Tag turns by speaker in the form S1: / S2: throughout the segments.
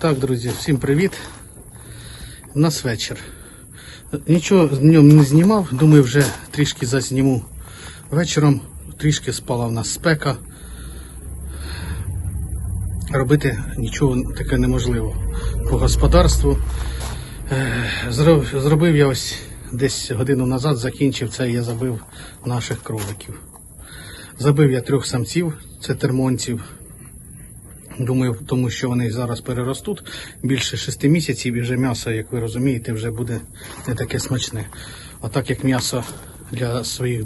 S1: Так, друзі, всім привіт. У нас вечір. Нічого з ньому не знімав, думаю, вже трішки зазніму. Вечором трішки спала в нас спека. Робити нічого таке неможливо по господарству. Е, Зробив я ось десь годину назад, закінчив це, я забив наших кроликів. Забив я трьох самців, це термонців. Думаю, тому що вони зараз переростуть більше шести місяців і вже м'ясо, як ви розумієте, вже буде не таке смачне. А так як м'ясо для своїх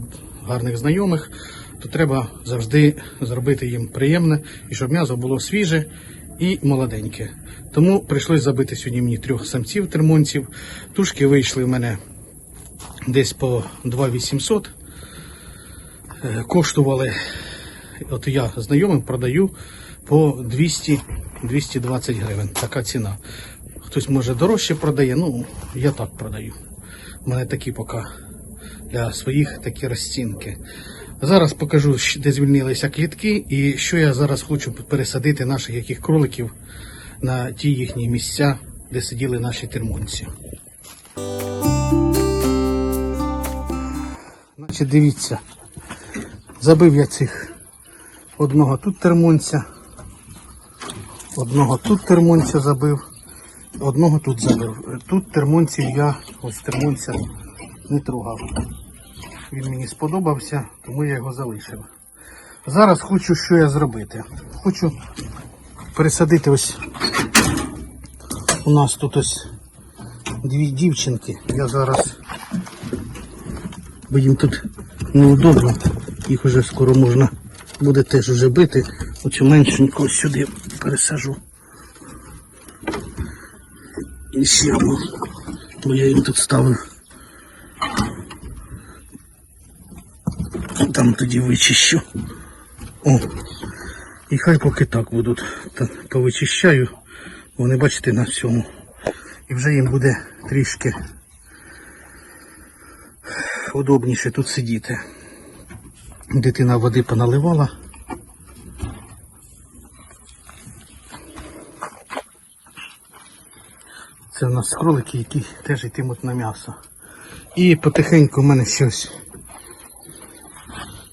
S1: гарних знайомих, то треба завжди зробити їм приємне і щоб м'ясо було свіже і молоденьке. Тому прийшлось забити сьогодні мені трьох самців термонців. Тушки вийшли в мене десь по 2800. Е, Коштували от я знайомим продаю по 200-220 гривень. Така ціна. Хтось може дорожче продає, ну я так продаю. У мене такі поки для своїх такі розцінки. Зараз покажу, де звільнилися клітки і що я зараз хочу пересадити наших яких кроликів на ті їхні місця, де сиділи наші термонці. Значить, дивіться, забив я цих одного тут термонця, одного тут термонця забив, одного тут забив. Тут термонців я ось термонця не трогав. Він мені сподобався, тому я його залишив. Зараз хочу, що я зробити. Хочу пересадити ось. У нас тут ось дві дівчинки. Я зараз, бо їм тут неудобно, їх уже скоро можна буде теж уже бити. Оцю меншеньку сюди пересажу. І ще бо я їм тут ставив. Там тоді вичищу. О, і хай поки так будуть. Так, повичищаю. Вони, бачите, на всьому. І вже їм буде трішки удобніше тут сидіти. Дитина води поналивала. Це в нас кролики, які теж йтимуть на м'ясо. І потихеньку в мене щось.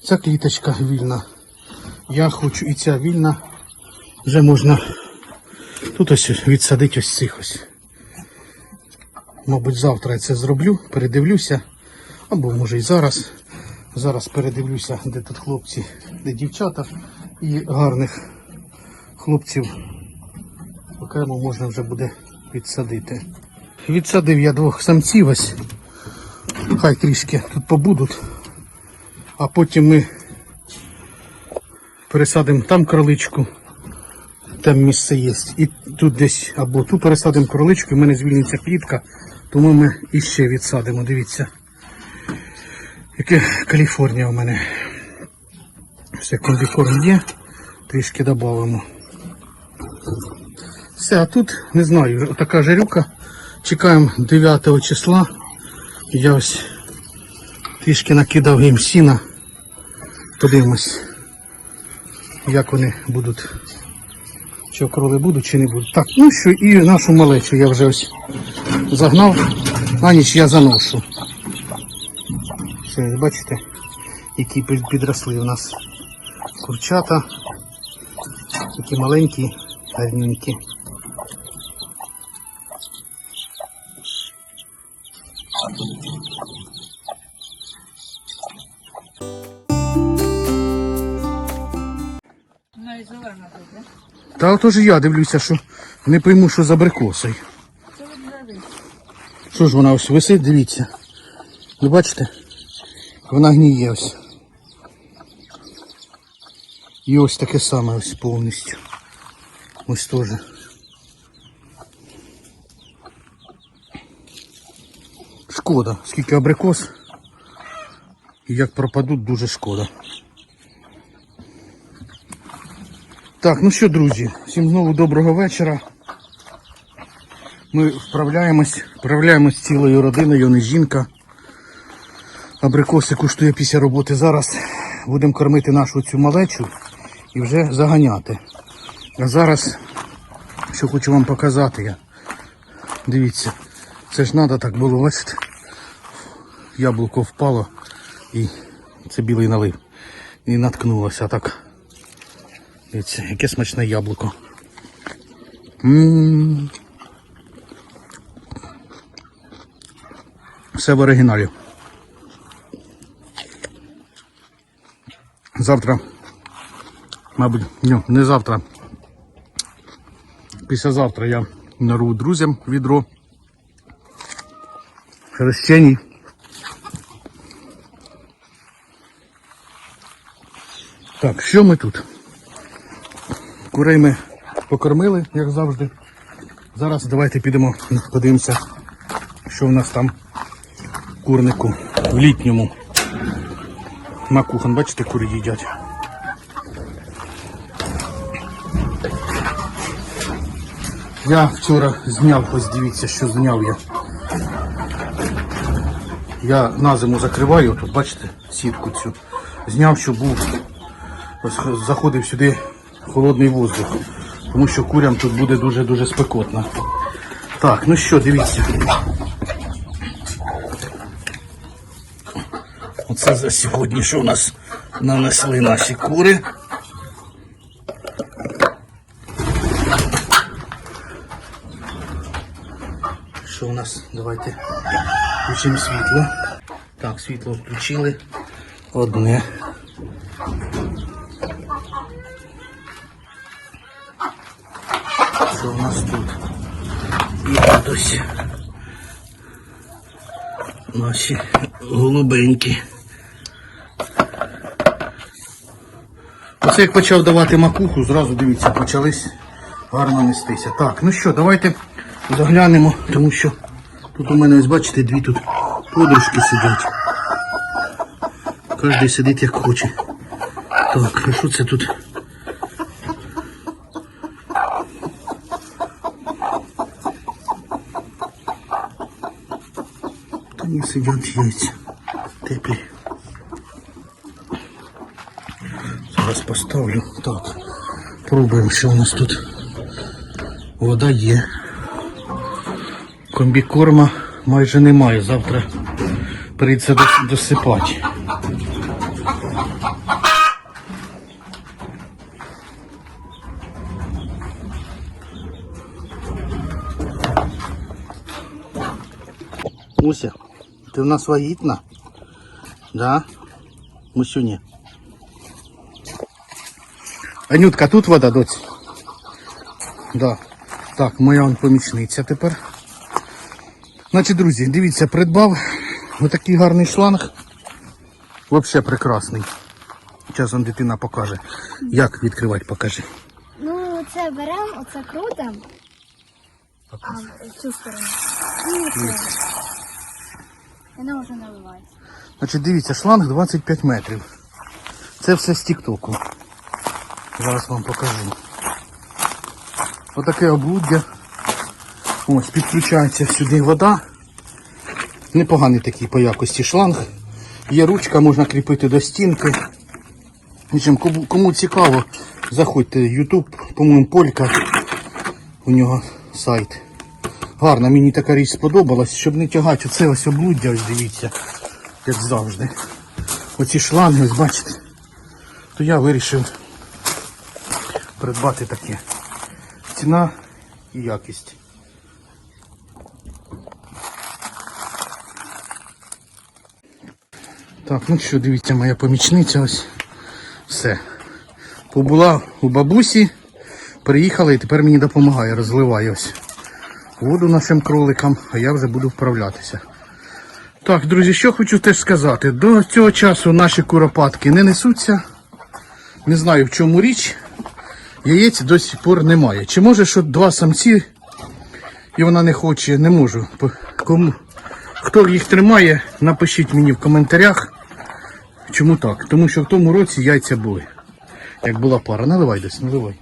S1: Ця кліточка вільна. Я хочу і ця вільна. Вже можна тут ось відсадити ось цих ось. Мабуть, завтра я це зроблю, передивлюся. Або може і зараз. Зараз передивлюся, де тут хлопці, де дівчата. І гарних хлопців окремо можна вже буде відсадити. Відсадив я двох самців ось. Хай трішки тут побудуть. А потім ми пересадимо там кроличку. Там місце є. І тут десь або тут пересадимо кроличку, і в мене звільниться клітка, тому ми іще відсадимо. Дивіться. Яке Каліфорнія у мене. Все, комбікорм є. Трішки додамо. Все, а тут не знаю, така жарюка. Чекаємо 9 числа. Я ось трішки накидав їм сіна. Подивимось, як вони будуть. Чи окроли будуть, чи не будуть. Так, ну що, і нашу малечу я вже ось загнав, на ніч я заношу. Все, бачите, які підросли у нас курчата. Такі маленькі, гарненькі.
S2: Ну?
S1: Та отож і я дивлюся, що не пойму, що за
S2: от взагалі.
S1: Що ж вона ось висить, дивіться. Ви бачите? Вона гніє ось. І ось таке саме ось повністю. Ось теж. Шкода, скільки абрикос. І як пропадуть, дуже шкода. Так, ну що, друзі, всім знову доброго вечора. Ми вправляємось, вправляємось цілою родиною, не жінка. Абрикоси коштує після роботи. Зараз будемо кормити нашу цю малечу і вже заганяти. А зараз що хочу вам показати я. Дивіться, це ж треба так було, бачите? Яблуко впало і це білий налив. І наткнулося так. Дивіться, яке смачне яблуко. М. Все в оригіналі. Завтра, мабуть, ні, не завтра. Післязавтра я нару друзям відро. Хрещені. Так, що ми тут? Курей ми покормили, як завжди. Зараз давайте підемо подивимося, що в нас там курнику в літньому. Макухан, бачите, кури їдять. Я вчора зняв, ось дивіться, що зняв я. Я на зиму закриваю, тут бачите, сітку цю. Зняв, що був, ось заходив сюди холодний воздух, тому що курям тут буде дуже-дуже спекотно. Так, ну що, дивіться. Оце за сьогодні, що у нас нанесли наші кури. Що у нас? Давайте включимо світло. Так, світло включили. Одне. Що у нас тут? І ось наші голубенькі. Оце як почав давати макуху, зразу дивіться, почались гарно нестися. Так, ну що, давайте заглянемо, тому що тут у мене, ось бачите, дві тут подружки сидять. Кожен сидить як хоче. Так, а що це тут? Та не сидять яйця. Теплі. Зараз поставлю. Так. Пробуємо, що у нас тут. Вода є. Комбікорма майже немає. Завтра прийдеться дос- досипати. Муся, ти в нас вагітна? Да? Мусюні. Анютка, тут вода, доць? Да. Так, моя он помічниця тепер. Значить, друзі, дивіться, придбав отакий гарний шланг. Взагалі прекрасний. Зараз он дитина покаже. Як відкривати, покажи.
S3: Ну, це беремо, оце крутимо. А цю сторону. І це. Воно вже наливається.
S1: Значить, дивіться, шланг 25 метрів. Це все з тіктоку. Зараз вам покажу. Отаке облуддя. Ось, підключається сюди вода. Непоганий такий по якості шланг. Є ручка, можна кріпити до стінки. В кому, цікаво, заходьте YouTube, по-моєму, Полька. У нього сайт. Гарна, мені така річ сподобалась, щоб не тягати оце ось облуддя, ось дивіться, як завжди. Оці шланги, ось бачите. То я вирішив придбати таке. Ціна і якість. Так, ну що, дивіться, моя помічниця ось. Все. Побула у бабусі, приїхала і тепер мені допомагає, розливає ось воду нашим кроликам, а я вже буду вправлятися. Так, друзі, що хочу теж сказати. До цього часу наші куропатки не несуться. Не знаю в чому річ. Яєць до сих пор немає. Чи може, що два самці і вона не хоче, не можу. Кому? Хто їх тримає, напишіть мені в коментарях. Чому так? Тому що в тому році яйця були. Як була пара. Наливай десь, наливай.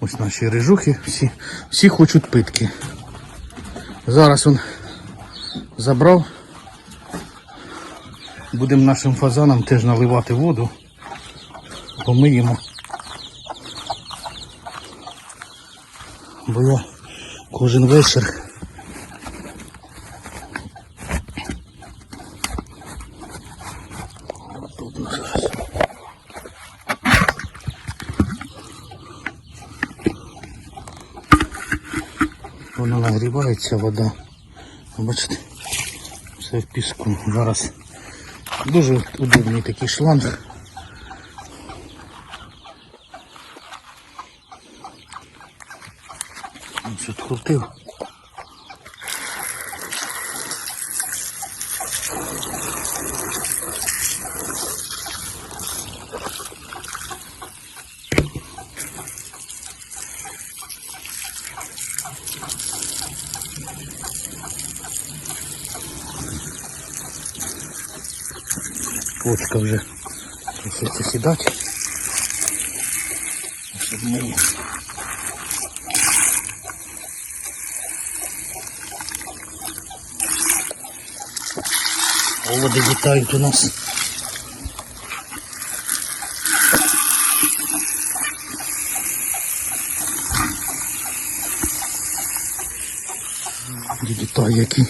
S1: Ось наші рижухи, всі, всі хочуть питки. Зараз он забрав. Будемо нашим фазанам теж наливати воду. Помиємо. Бо я кожен вечір. Вона нагрівається вода. Бачите? Все в піску. Зараз дуже удобний такий шланг. Ось відкрутив. Почка вже проситься сідати. Щоб ми Оводи літають у нас. Літає який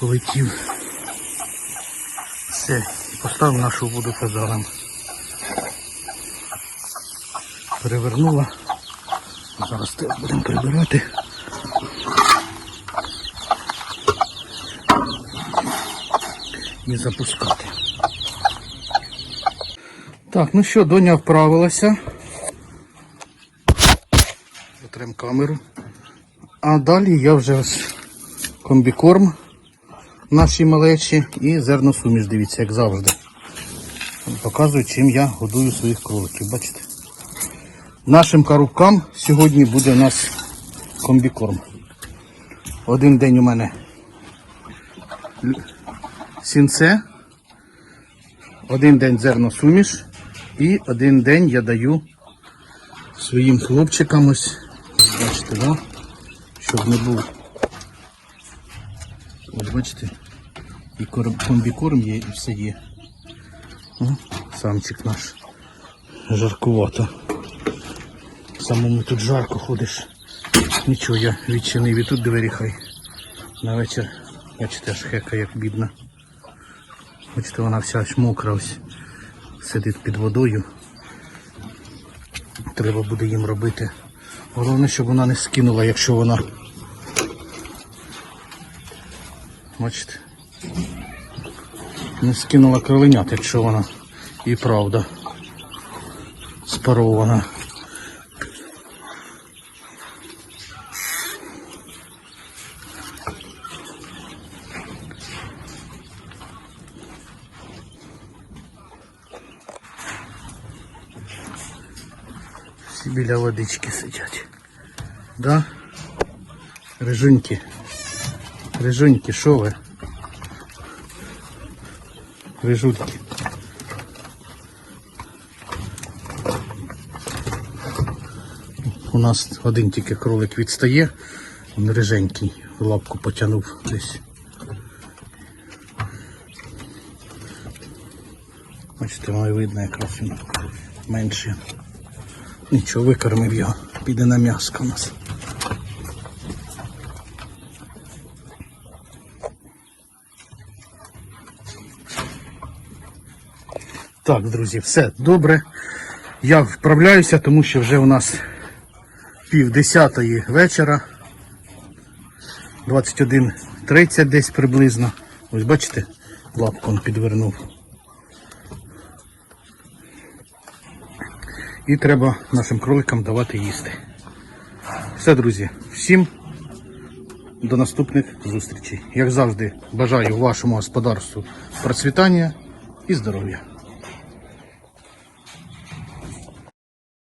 S1: полетів. Все, поставив нашу воду казалом. Перевернула. Зараз будемо прибирати. І запускати. Так, ну що, доня вправилася. Затрем камеру. А далі я вже комбікорм нашій малечі і зерносуміш, дивіться, як завжди. Показую, чим я годую своїх кроликів. Бачите? Нашим коробкам сьогодні буде у нас комбікорм. Один день у мене сінце, один день зерносуміш і один день я даю своїм хлопчикам ось, бачите, да? щоб не був. Ось бачите, і корм- комбікорм є, і все є. О, самчик наш. Жаркувато. Самому тут жарко ходиш. Нічого, я відчинив і тут двері хай. На вечір, бачите, аж хека як бідна. Бачите, вона вся аж мокра ось сидить під водою. Треба буде їм робити. Головне, щоб вона не скинула, якщо вона. Бачите? Не скинула кроленят, якщо вона і правда спарована. Всі біля водички сидять. Да? Рижуньки. Рижуньки, що ви? Рижульки. У нас один тільки кролик відстає, він риженький, лапку потягнув десь. Бачите, воно видно якраз він менше. Нічого, викормив його, піде на м'яско у нас. Так, друзі, все добре. Я вправляюся, тому що вже у нас пів десятої вечора. 21.30 десь приблизно. Ось бачите, лапку он підвернув. І треба нашим кроликам давати їсти. Все, друзі, всім до наступних зустрічей. Як завжди, бажаю вашому господарству процвітання і здоров'я.